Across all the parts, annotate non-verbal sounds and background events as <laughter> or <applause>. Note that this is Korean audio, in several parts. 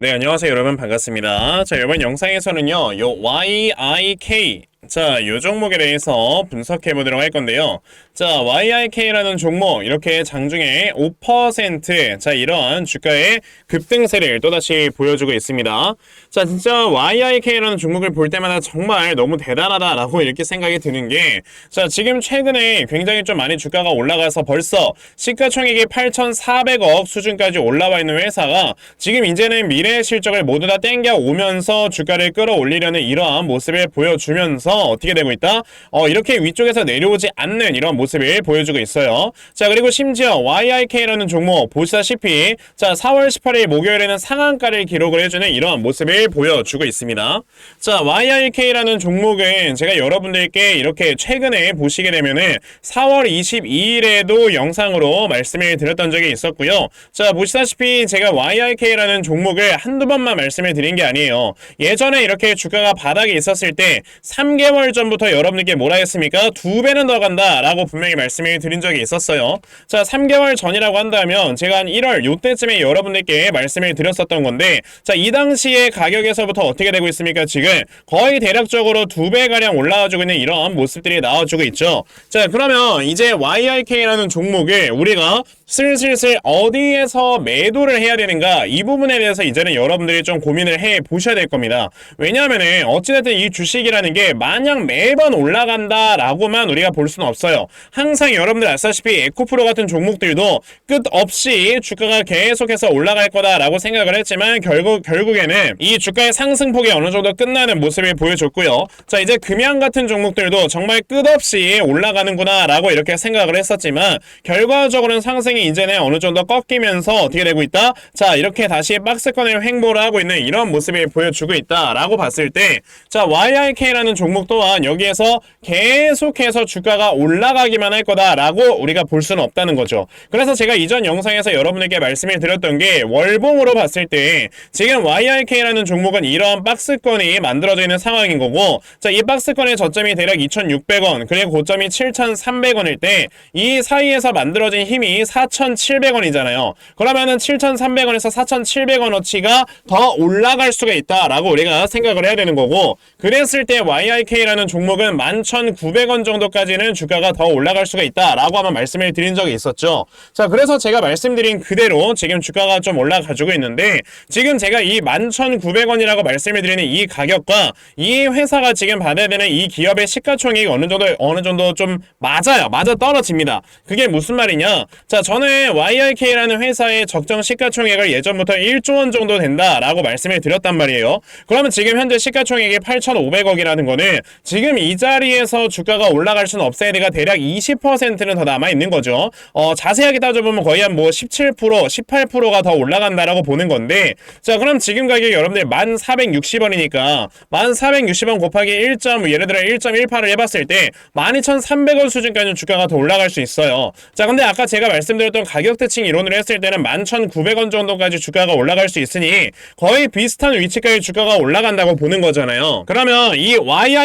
네, 안녕하세요, 여러분. 반갑습니다. 자, 이번 영상에서는요, 요 YIK, 자, 요 종목에 대해서 분석해 보도록 할 건데요. 자, YIK라는 종목, 이렇게 장중에 5%, 자, 이런 주가의 급등세를 또다시 보여주고 있습니다. 자, 진짜 YIK라는 종목을 볼 때마다 정말 너무 대단하다라고 <laughs> 이렇게 생각이 드는 게, 자, 지금 최근에 굉장히 좀 많이 주가가 올라가서 벌써 시가총액이 8,400억 수준까지 올라와 있는 회사가 지금 이제는 미래 실적을 모두 다 땡겨 오면서 주가를 끌어올리려는 이러한 모습을 보여주면서 어떻게 되고 있다? 어, 이렇게 위쪽에서 내려오지 않는 이런 모습을 보여주고 있어요. 자, 그리고 심지어 YIK라는 종목 보시다시피 자, 4월 18일 목요일에는 상한가를 기록을 해주는 이러한 모습을 보여주고 있습니다. 자, YIK라는 종목은 제가 여러분들께 이렇게 최근에 보시게 되면은 4월 22일에도 영상으로 말씀을 드렸던 적이 있었고요. 자, 보시다시피 제가 YIK라는 종목을 한두 번만 말씀을 드린 게 아니에요. 예전에 이렇게 주가가 바닥에 있었을 때 3 개월 전부터 여러분들께 뭐라 했습니까? 두 배는 더 간다 라고 분명히 말씀을 드린 적이 있었어요. 자, 3개월 전이라고 한다면 제가 한 1월 요때쯤에 여러분들께 말씀을 드렸었던 건데 자, 이 당시의 가격에서부터 어떻게 되고 있습니까? 지금 거의 대략적으로 두 배가량 올라와주고 있는 이런 모습들이 나와주고 있죠. 자, 그러면 이제 YIK라는 종목을 우리가 슬슬슬 어디에서 매도를 해야 되는가 이 부분에 대해서 이제는 여러분들이 좀 고민을 해 보셔야 될 겁니다. 왜냐하면은 어찌됐든 이 주식이라는 게 마냥 매번 올라간다라고만 우리가 볼 수는 없어요. 항상 여러분들 아시다시피 에코프로 같은 종목들도 끝없이 주가가 계속해서 올라갈 거다라고 생각을 했지만 결국 결국에는 이 주가의 상승폭이 어느 정도 끝나는 모습을 보여줬고요. 자 이제 금양 같은 종목들도 정말 끝없이 올라가는구나라고 이렇게 생각을 했었지만 결과적으로는 상승이 이제는 어느 정도 꺾이면서 어떻게 되고 있다? 자 이렇게 다시 박스권을 횡보를 하고 있는 이런 모습을 보여주고 있다라고 봤을 때 자 YIK라는 종목 또한 여기에서 계속해서 주가가 올라가기만 할 거다라고 우리가 볼 수는 없다는 거죠. 그래서 제가 이전 영상에서 여러분에게 말씀을 드렸던 게 월봉으로 봤을 때 지금 YIK라는 종목은 이러한 박스권이 만들어져 있는 상황인 거고 자 이 박스권의 저점이 대략 2,600원 그리고 고점이 7,300원일 때 이 사이에서 만들어진 힘이 4,700원이잖아요. 그러면은 7,300원에서 4,700원어치가 더 올라갈 수가 있다라고 우리가 생각을 해야 되는 거고 그랬을 때 YIK라는 종목은 11,900원 정도까지는 주가가 더 올라갈 수가 있다라고 한번 말씀을 드린 적이 있었죠. 자, 그래서 제가 말씀드린 그대로 지금 주가가 좀 올라가지고 있는데 지금 제가 이 11,900원이라고 말씀을 드리는 이 가격과 이 회사가 지금 받아야 되는 이 기업의 시가총액이 어느 정도 어느 정도 좀 맞아요. 맞아 떨어집니다. 그게 무슨 말이냐? 자, 저는 YIK라는 회사의 적정 시가총액을 예전부터 1조 원 정도 된다라고 말씀을 드렸단 말이에요. 그러면 지금 현재 시가총액이 8,500억이라는 거는 지금 이 자리에서 주가가 올라갈 수는 돼가 대략 20%는 더 남아 있는 거죠. 어, 자세하게 따져보면 거의 한 뭐 17%, 18%가 더 올라간다라고 보는 건데, 자, 그럼 지금 가격이 여러분들 1,460원이니까 1,460원 곱하기 1. 예를 들어 1.18을 해봤을 때 12,300원 수준까지 주가가 더 올라갈 수 있어요. 자, 근데 아까 제가 말씀드렸던 가격 대칭 이론을 했을 때는 11,900원 정도까지 주가가 올라갈 수 있으니 거의 비슷한 위치까지 주가가 올라간다고 보는 거잖아요. 그러면 이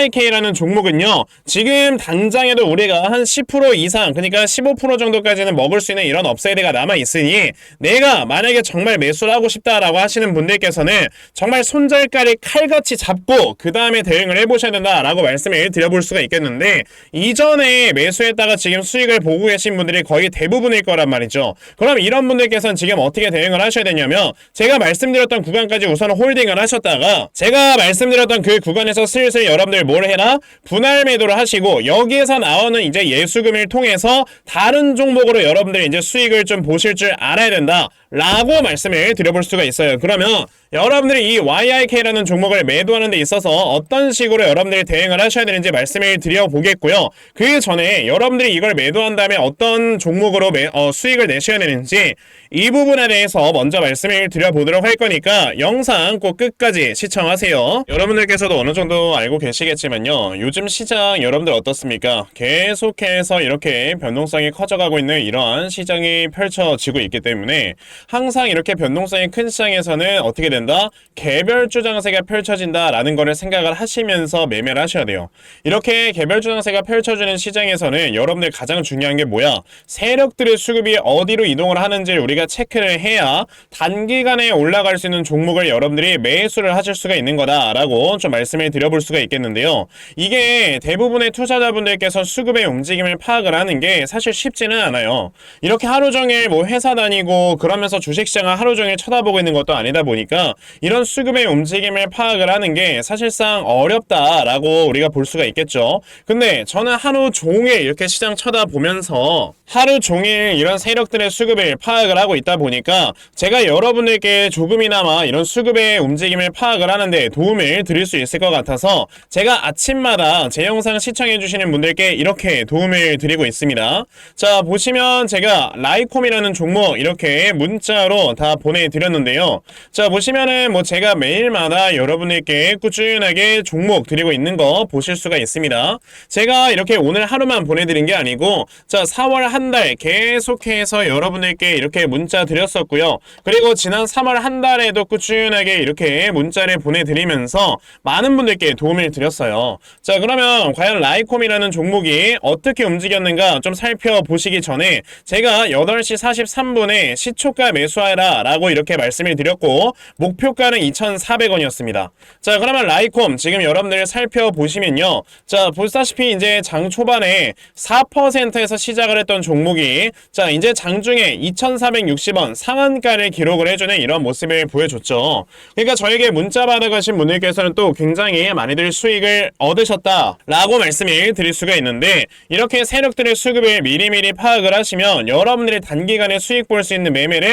YIK라는 종목은요, 지금 당장에도 우리가 한 10% 이상, 그러니까 15% 정도까지는 먹을 수 있는 이런 업사이드가 남아 있으니 내가 만약에 정말 매수를 하고 싶다라고 하시는 분들께서는 정말 손절가를 칼같이 잡고 그 다음에 대응을 해보셔야 된다라고 말씀을 드려볼 수가 있겠는데 이전에 매수했다가 지금 수익을 보고 계신 분들이 거의 대부분일 거란 말이죠. 그럼 이런 분들께서는 지금 어떻게 대응을 하셔야 되냐면 제가 말씀드렸던 구간까지 우선 홀딩을 하셨다가 제가 말씀드렸던 그 구간에서 슬슬 여러분들 뭘 해라 분할 매도를 하시고 여기에서 나오는 이제 예수금을 통해서 다른 종목으로 여러분들이 이제 수익을 좀 보실 줄 알아야 된다. 라고 말씀을 드려볼 수가 있어요. 그러면 여러분들이 이 YIK라는 종목을 매도하는 데 있어서 어떤 식으로 여러분들이 대응을 하셔야 되는지 말씀을 드려보겠고요. 그 전에 여러분들이 이걸 매도한 다음에 어떤 종목으로 매, 어, 수익을 내셔야 되는지 이 부분에 대해서 먼저 말씀을 드려보도록 할 거니까 영상 꼭 끝까지 시청하세요. 여러분들께서도 어느 정도 알고 계시겠지만요. 요즘 시장 여러분들 어떻습니까? 계속해서 이렇게 변동성이 커져가고 있는 이러한 시장이 펼쳐지고 있기 때문에 항상 이렇게 변동성이 큰 시장에서는 어떻게 된다? 개별주 장세가 펼쳐진다라는 거를 생각을 하시면서 매매를 하셔야 돼요. 이렇게 개별주 장세가 펼쳐지는 시장에서는 여러분들 가장 중요한 게 뭐야? 세력들의 수급이 어디로 이동을 하는지 우리가 체크를 해야 단기간에 올라갈 수 있는 종목을 여러분들이 매수를 하실 수가 있는 거다라고 좀 말씀을 드려볼 수가 있겠는데요. 이게 대부분의 투자자분들께서 수급의 움직임을 파악을 하는 게 사실 쉽지는 않아요. 이렇게 하루 종일 뭐 회사 다니고 그러면서 주식시장을 하루 종일 쳐다보고 있는 것도 아니다 보니까 이런 수급의 움직임을 파악을 하는 게 사실상 어렵다라고 우리가 볼 수가 있겠죠. 근데 저는 하루 종일 이렇게 시장 쳐다보면서 하루 종일 이런 세력들의 수급을 파악을 하고 있다 보니까 제가 여러분들께 조금이나마 이런 수급의 움직임을 파악을 하는데 도움을 드릴 수 있을 것 같아서 제가 아침마다 제 영상 시청해 주시는 분들께 이렇게 도움을 드리고 있습니다. 자 보시면 제가 라이콤이라는 종목 이렇게 문 자로 다 보내드렸는데요. 자 보시면은 뭐 제가 매일마다 여러분들께 꾸준하게 종목 드리고 있는 거 보실 수가 있습니다. 제가 이렇게 오늘 하루만 보내드린 게 아니고 자 4월 한 달 계속해서 여러분들께 이렇게 문자 드렸었고요. 그리고 지난 3월 한 달에도 꾸준하게 이렇게 문자를 보내드리면서 많은 분들께 도움을 드렸어요. 자 그러면 과연 라이콤이라는 종목이 어떻게 움직였는가 좀 살펴보시기 전에 제가 8시 43분에 시초가 매수하라 라고 이렇게 말씀을 드렸고 목표가는 2,400원이었습니다. 자 그러면 라이콤 지금 여러분들 살펴보시면요. 자 보시다시피 이제 장 초반에 4%에서 시작을 했던 종목이 자 이제 장중에 2,460원 상한가를 기록을 해주는 이런 모습을 보여줬죠. 그러니까 저에게 문자 받아가신 분들께서는 또 굉장히 많이들 수익을 얻으셨다 라고 말씀을 드릴 수가 있는데 이렇게 세력들의 수급을 미리미리 파악을 하시면 여러분들이 단기간에 수익 볼 수 있는 매매를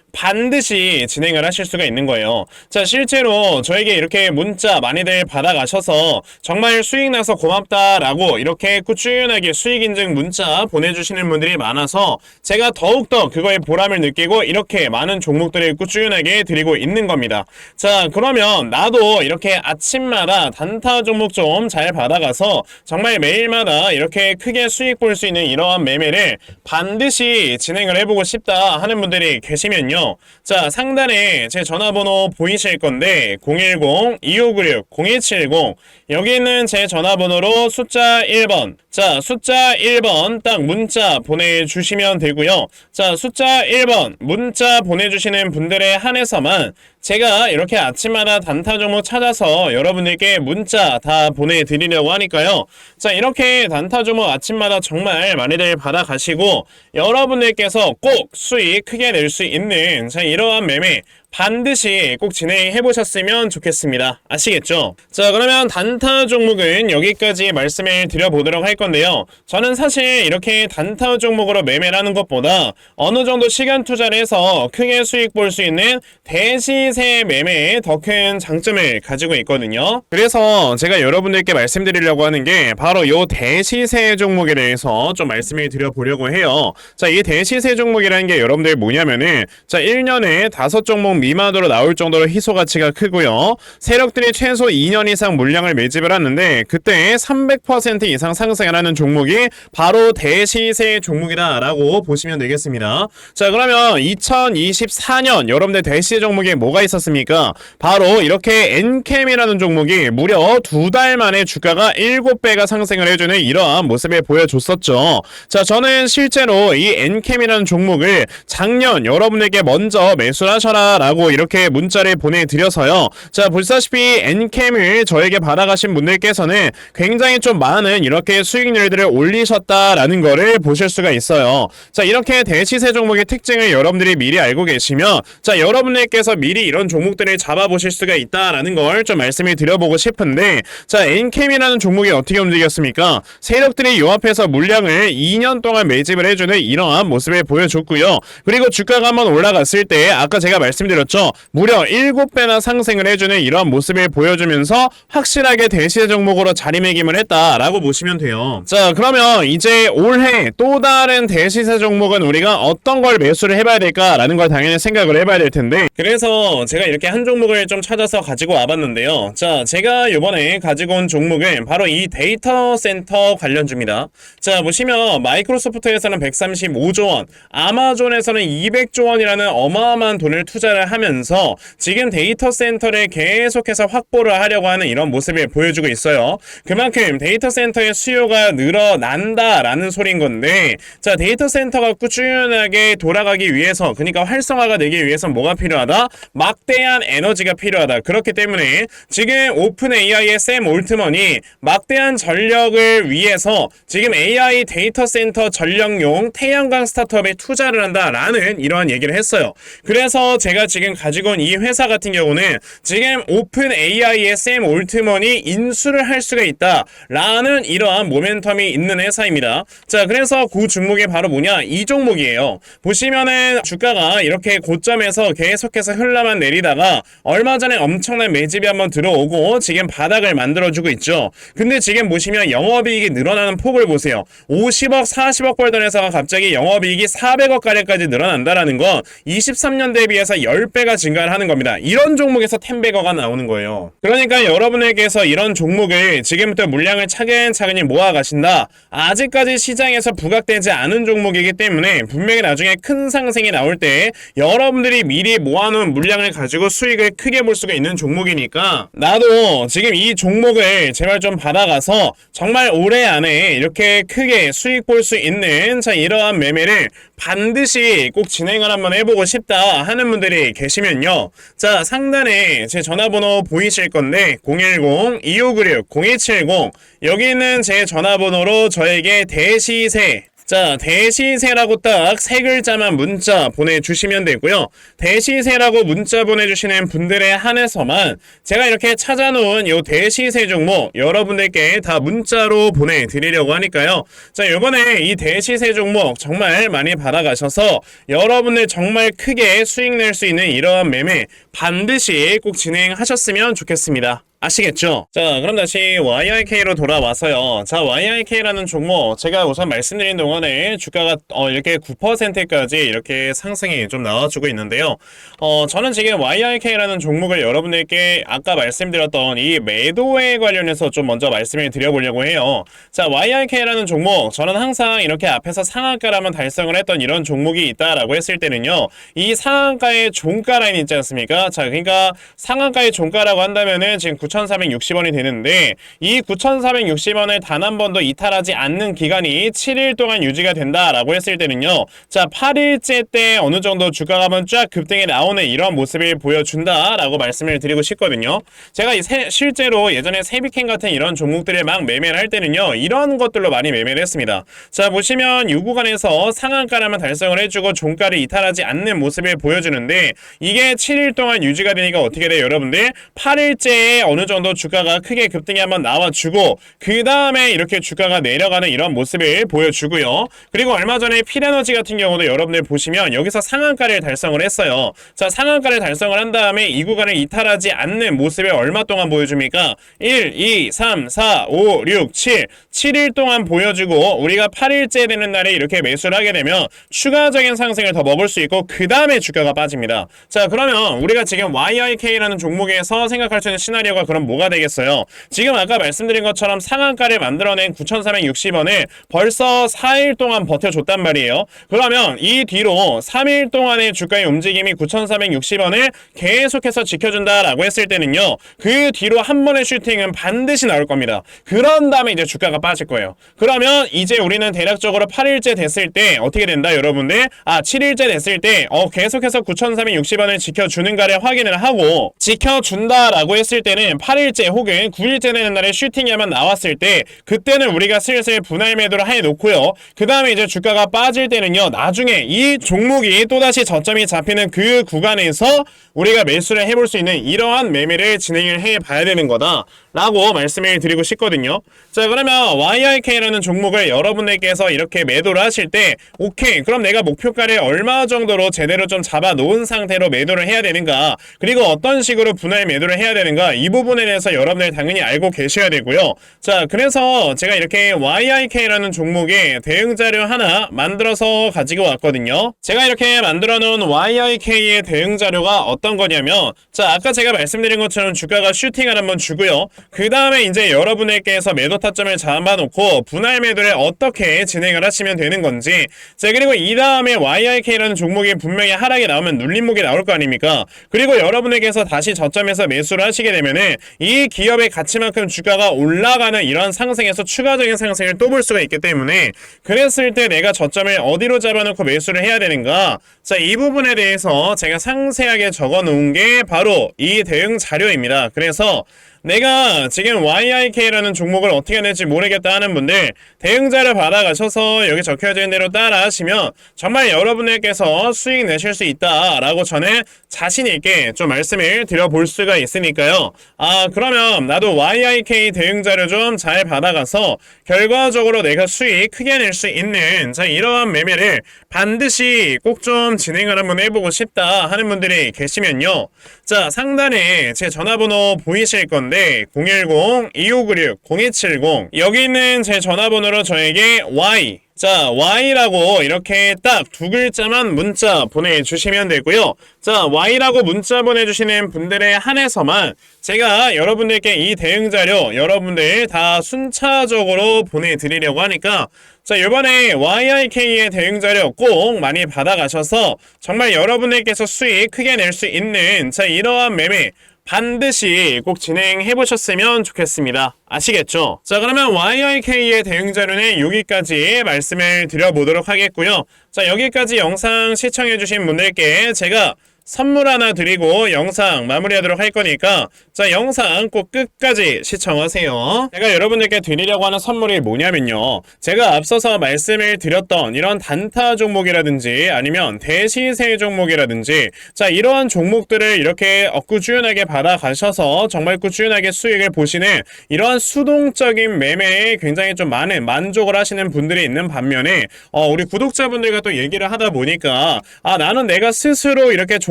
반드시 진행을 하실 수가 있는 거예요. 자, 실제로 저에게 이렇게 문자 많이들 받아가셔서 정말 수익 나서 고맙다라고 이렇게 꾸준하게 수익 인증 문자 보내주시는 분들이 많아서 제가 더욱더 그거에 보람을 느끼고 이렇게 많은 종목들을 꾸준하게 드리고 있는 겁니다. 자, 그러면 나도 이렇게 아침마다 단타 종목 좀 잘 받아가서 정말 매일마다 이렇게 크게 수익 볼 수 있는 이러한 매매를 반드시 진행을 해보고 싶다 하는 분들이 계시면요. 자, 상단에 제 전화번호 보이실 건데 010-2596-0170 여기 있는 제 전화번호로 숫자 1번 자, 숫자 1번 딱 문자 보내주시면 되고요. 자, 숫자 1번 문자 보내주시는 분들에 한해서만 제가 이렇게 아침마다 단타 종목 찾아서 여러분들께 문자 다 보내드리려고 하니까요. 자, 이렇게 단타 종목 아침마다 정말 많이들 받아가시고 여러분들께서 꼭 수익 크게 낼 수 있는 자, 이러한 매매 반드시 꼭 진행해 보셨으면 좋겠습니다. 아시겠죠? 자, 그러면 단타 종목은 여기까지 말씀을 드려보도록 할 건데요. 저는 사실 이렇게 단타 종목으로 매매를 하는 것보다 어느 정도 시간 투자를 해서 크게 수익 볼 수 있는 대시세 매매에 더 큰 장점을 가지고 있거든요. 그래서 제가 여러분들께 말씀드리려고 하는 게 바로 요 대시세 종목에 대해서 좀 말씀을 드려보려고 해요. 자, 이 대시세 종목이라는 게 여러분들 뭐냐면은 자, 1년에 다섯 종목 미만으로 나올 정도로 희소 가치가 크고요. 세력들이 최소 2년 이상 물량을 매집을 하는데 그때 300% 이상 상승을 하는 종목이 바로 대시세 종목이다라고 보시면 되겠습니다. 자, 그러면 2024년 여러분들 대시세 종목에 뭐가 있었습니까? 바로 이렇게 엔캠이라는 종목이 무려 두 달 만에 주가가 7배가 상승을 해주는 이러한 모습을 보여줬었죠. 자, 저는 실제로 이 엔캠이라는 종목을 작년 여러분에게 먼저 매수하셔라 라고 이렇게 문자를 보내드려서요. 자, 보시다시피 엔캠을 저에게 받아가신 분들께서는 굉장히 좀 많은 이렇게 수익률들을 올리셨다라는 거를 보실 수가 있어요. 자, 이렇게 대시세 종목의 특징을 여러분들이 미리 알고 계시면 자, 여러분들께서 미리 이런 종목들을 잡아보실 수가 있다라는 걸 좀 말씀을 드려보고 싶은데 자, 엔캠이라는 종목이 어떻게 움직였습니까? 세력들이 요 앞에서 물량을 2년 동안 매집을 해주는 이러한 모습을 보여줬고요. 그리고 주가가 한번 올라갔을 때 아까 제가 말씀드렸 말씀드렸죠. 무려 7배나 상승을 해주는 이런 모습을 보여주면서 확실하게 대시세 종목으로 자리매김을 했다라고 보시면 돼요. 자, 그러면 이제 올해 또 다른 대시세 종목은 우리가 어떤 걸 매수를 해봐야 될까라는 걸 당연히 생각을 해봐야 될 텐데 그래서 제가 이렇게 한 종목을 좀 찾아서 가지고 와봤는데요. 자, 제가 이번에 가지고 온 종목은 바로 이 데이터 센터 관련주입니다. 자, 보시면 마이크로소프트에서는 135조 원, 아마존에서는 200조 원이라는 어마어마한 돈을 투자를 하면서 지금 데이터 센터를 계속해서 확보를 하려고 하는 이런 모습을 보여주고 있어요. 그만큼 데이터 센터의 수요가 늘어난다라는 소린 건데, 자, 데이터 센터가 꾸준하게 돌아가기 위해서, 그러니까 활성화가 되기 위해서 뭐가 필요하다? 막대한 에너지가 필요하다. 그렇기 때문에 지금 오픈 AI의 샘 올트먼이 막대한 전력을 위해서 지금 AI 데이터 센터 전력용 태양광 스타트업에 투자를 한다라는 이러한 얘기를 했어요. 그래서 제가 지금 가지고 온 이 회사 같은 경우는 지금 오픈 AI의 샘 올트먼이 인수를 할 수가 있다라는 이러한 모멘텀이 있는 회사입니다. 자, 그래서 그 종목이 바로 뭐냐? 이 종목이에요. 보시면은 주가가 이렇게 고점에서 계속해서 흘러만 내리다가 얼마 전에 엄청난 매집이 한번 들어오고 지금 바닥을 만들어주고 있죠. 근데 지금 보시면 영업이익이 늘어나는 폭을 보세요. 50억, 40억 벌던 회사가 갑자기 영업이익이 400억 가량까지 늘어난다라는 건 23년 대비해서 10 배가 증가를 하는 겁니다. 이런 종목에서 10배거가 나오는 거예요. 그러니까 여러분에게서 이런 종목을 지금부터 물량을 차근차근히 모아 가신다. 아직까지 시장에서 부각되지 않은 종목이기 때문에 분명히 나중에 큰 상승이 나올 때 여러분들이 미리 모아놓은 물량을 가지고 수익을 크게 볼 수가 있는 종목이니까 나도 지금 이 종목을 제발 좀 받아가서 정말 올해 안에 이렇게 크게 수익 볼 수 있는 자 이러한 매매를 반드시 꼭 진행을 한번 해보고 싶다 하는 분들이 계시면요. 자 상단에 제 전화번호 보이실 건데 010-2596-0270 여기 있는 제 전화번호로 저에게 대시세 자, 대시세라고 딱 세 글자만 문자 보내주시면 되고요. 대시세라고 문자 보내주시는 분들에 한해서만 제가 이렇게 찾아놓은 요 대시세 종목 여러분들께 다 문자로 보내드리려고 하니까요. 자, 요번에 이 대시세 종목 정말 많이 받아가셔서 여러분들 정말 크게 수익 낼 수 있는 이러한 매매 반드시 꼭 진행하셨으면 좋겠습니다. 아시겠죠? 자, 그럼 다시 YIK로 돌아와서요. 자, YIK라는 종목 제가 우선 말씀드린 동안에 주가가 어, 이렇게 9%까지 이렇게 상승이 좀 나와주고 있는데요. 어, 저는 지금 YIK라는 종목을 여러분들께 아까 말씀드렸던 이 매도에 관련해서 좀 먼저 말씀을 드려보려고 해요. 자, YIK라는 종목 저는 항상 이렇게 앞에서 상한가라면 달성을 했던 이런 종목이 있다라고 했을 때는요. 이 상한가의 종가 라인 있지 않습니까? 자, 그러니까 상한가의 종가라고 한다면은 지금 9,460원이 되는데 이 9,460원을 단 한 번도 이탈하지 않는 기간이 7일 동안 유지가 된다라고 했을 때는요. 자, 8일째 때 어느 정도 주가가 한번 쫙 급등이 나오는 이런 모습을 보여준다라고 말씀을 드리고 싶거든요. 제가 이 세, 실제로 예전에 세비캔 같은 이런 종목들을 막 매매를 할 때는요. 이런 것들로 많이 매매를 했습니다. 자, 보시면 이 구간에서 상한가라만 달성을 해주고 종가를 이탈하지 않는 모습을 보여주는데 이게 7일 동안 유지가 되니까 어떻게 돼요, 여러분들? 8일째에 어느 정도 주가가 크게 급등이 한번 나와주고 그 다음에 이렇게 주가가 내려가는 이런 모습을 보여주고요. 그리고 얼마 전에 필에너지 같은 경우도 여러분들 보시면 여기서 상한가를 달성을 했어요. 자 상한가를 달성을 한 다음에 이 구간을 이탈하지 않는 모습을 얼마 동안 보여줍니까? 1, 2, 3, 4, 5, 6, 7 7일 동안 보여주고 우리가 8일째 되는 날에 이렇게 매수를 하게 되면 추가적인 상승을 더 먹을 수 있고 그 다음에 주가가 빠집니다. 자 그러면 우리가 지금 YIK라는 종목에서 생각할 수 있는 시나리오가 그럼 뭐가 되겠어요? 지금 아까 말씀드린 것처럼 상한가를 만들어낸 9,460원을 벌써 4일 동안 버텨줬단 말이에요. 그러면 이 뒤로 3일 동안의 주가의 움직임이 9,460원을 계속해서 지켜준다라고 했을 때는요. 그 뒤로 한 번의 슈팅은 반드시 나올 겁니다. 그런 다음에 이제 주가가 빠질 거예요. 그러면 이제 우리는 대략적으로 8일째 됐을 때 어떻게 된다 여러분들? 아 7일째 됐을 때 어, 계속해서 9,460원을 지켜주는가를 확인을 하고 지켜준다라고 했을 때는 8일째 혹은 9일째 되는 날에 슈팅이 한번 나왔을 때 그때는 우리가 슬슬 분할 매도를 해놓고요. 그 다음에 이제 주가가 빠질 때는요. 나중에 이 종목이 또다시 저점이 잡히는 그 구간에서 우리가 매수를 해볼 수 있는 이러한 매매를 진행을 해봐야 되는 거다. 라고 말씀을 드리고 싶거든요. 자, 그러면 YIK라는 종목을 여러분들께서 이렇게 매도를 하실 때, 오케이, 그럼 내가 목표가를 얼마 정도로 제대로 좀 잡아 놓은 상태로 매도를 해야 되는가, 그리고 어떤 식으로 분할 매도를 해야 되는가, 이 부분 에 대해서 여러분들 당연히 알고 계셔야 되고요. 자, 그래서 제가 이렇게 YIK라는 종목의 대응 자료 하나 만들어서 가지고 왔거든요. 제가 이렇게 만들어 놓은 YIK의 대응 자료가 어떤 거냐면, 자, 아까 제가 말씀드린 것처럼 주가가 슈팅을 한번 주고요. 그 다음에 이제 여러분들께서 매도 타점을 잡아놓고 분할 매도를 어떻게 진행을 하시면 되는 건지 자 그리고 이 다음에 YIK라는 종목이 분명히 하락이 나오면 눌림목이 나올 거 아닙니까 그리고 여러분에게서 다시 저점에서 매수를 하시게 되면은 이 기업의 가치만큼 주가가 올라가는 이런 상승에서 추가적인 상승을 또 볼 수가 있기 때문에 그랬을 때 내가 저점을 어디로 잡아놓고 매수를 해야 되는가? 자 이 부분에 대해서 제가 상세하게 적어 놓은 게 바로 이 대응 자료입니다. 그래서 내가 지금 YIK라는 종목을 어떻게 될지 모르겠다 하는 분들 대응자를 받아가셔서 여기 있는 대로 따라 하시면 정말 여러분들께서 수익 내실 수 있다라고 저는 자신 있게 좀 말씀을 드려볼 수가 있으니까요. 아 그러면 나도 YIK 대응 자료 좀잘 받아가서 결과적으로 내가 수익 크게 낼 수 있는 자 이러한 매매를 반드시 꼭 좀 진행을 한번 해보고 싶다 하는 분들이 계시면요. 자 상단에 제 전화번호 보이실 건데 010-2596-0270 여기 있는 제 전화번호로 저에게 Y 자, Y라고 이렇게 딱 두 글자만 문자 보내주시면 되고요. 자, Y라고 문자 보내주시는 분들에 한해서만 제가 여러분들께 이 대응 자료 여러분들 다 순차적으로 보내드리려고 하니까 자, 이번에 YIK의 대응 자료 꼭 많이 받아가셔서 정말 여러분들께서 수익 크게 낼 수 있는 자, 이러한 매매 반드시 꼭 진행해 보셨으면 좋겠습니다. 아시겠죠? 자, 그러면 YIK의 대응 자료는 여기까지 말씀을 드려보도록 하겠고요. 자, 여기까지 영상 시청해주신 분들께 제가 선물 하나 드리고 영상 마무리하도록 할 거니까 자 영상 꼭 끝까지 시청하세요. 제가 여러분들께 드리려고 하는 선물이 뭐냐면요. 제가 앞서서 말씀을 드렸던 이런 단타 종목이라든지 아니면 대시세 종목이라든지 자 이러한 종목들을 이렇게 꾸준하게 받아가셔서 정말 꾸준하게 수익을 보시는 이러한 수동적인 매매에 굉장히 좀 많은 만족을 하시는 분들이 있는 반면에 어, 우리 구독자분들과 또 얘기를 하다 보니까 아 나는 내가 스스로 이렇게 종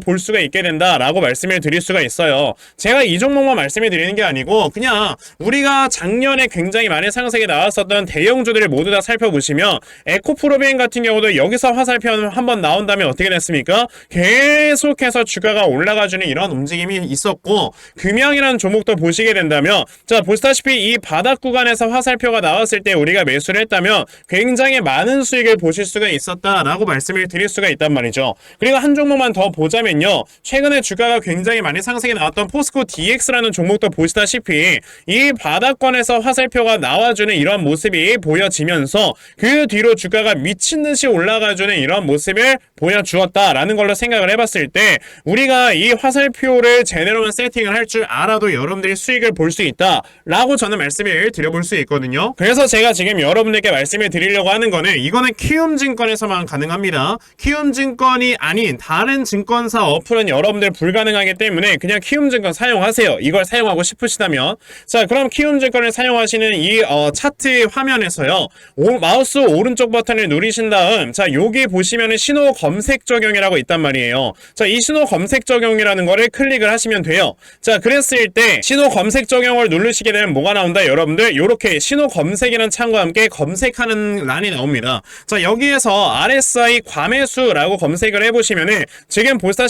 볼 수가 있게 된다라고 말씀을 드릴 수가 있어요. 제가 이 종목만 말씀을 드리는 게 아니고 그냥 우리가 작년에 굉장히 많은 상승이 나왔었던 대형주들을 모두 다 살펴보시면 에코프로비엔 같은 경우도 여기서 화살표 한번 나온다면 어떻게 됐습니까? 계속해서 주가가 올라가주는 이런 움직임이 있었고 금양이라는 종목도 보시게 된다면 자 보시다시피 이 바닥 구간에서 화살표가 나왔을 때 우리가 매수를 했다면 굉장히 많은 수익을 보실 수가 있었다라고 말씀을 드릴 수가 있단 말이죠. 그리고 한 종목만 더 보자면 보시면요. 최근에 주가가 굉장히 많이 상승이 나왔던 포스코 DX라는 종목도 보시다시피 이 바닥권에서 화살표가 나와주는 이런 모습이 보여지면서 그 뒤로 주가가 미친 듯이 올라가주는 이런 모습을 보여주었다라는 걸로 생각을 해봤을 때 우리가 이 화살표를 제대로만 세팅을 할 줄 알아도 여러분들이 수익을 볼 수 있다라고 저는 말씀을 드려볼 수 있거든요. 그래서 제가 지금 여러분들께 말씀을 드리려고 하는 거는 이거는 키움증권에서만 가능합니다. 키움증권이 아닌 다른 증권사 어플은 여러분들 불가능하기 때문에 그냥 키움 증권 사용하세요. 이걸 사용하고 싶으시다면 자 그럼 키움 증권을 사용하시는 이 어, 차트 화면에서요 오- 마우스 오른쪽 버튼을 누르신 다음 자 여기 보시면은 신호 검색 적용이라고 있단 말이에요. 자 이 신호 검색 적용이라는 거를 클릭을 하시면 돼요. 자 그랬을 때 신호 검색 적용을 누르시게 되면 뭐가 나온다 여러분들 요렇게 신호 검색이라는 창과 함께 검색하는 란이 나옵니다. 자 여기에서 RSI 과매수라고 검색을 해보시면은 지금 보시다시피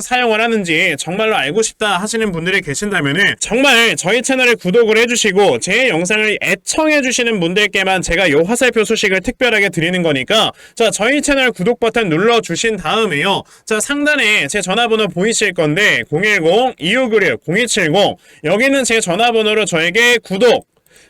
사용을 하는지 정말로 알고 싶다 하시는 분들이 계신다면은 정말 저희 채널에 구독을 해주시고 제 영상을 애청해 주시는 분들께만 제가 요 화살표 소식을 특별하게 드리는 거니까 자 저희 채널 구독 버튼 눌러 주신 다음에요. 자 상단에 제 전화번호 보이실 건데 010-2596-0270 여기는 제 전화번호로 저에게 구독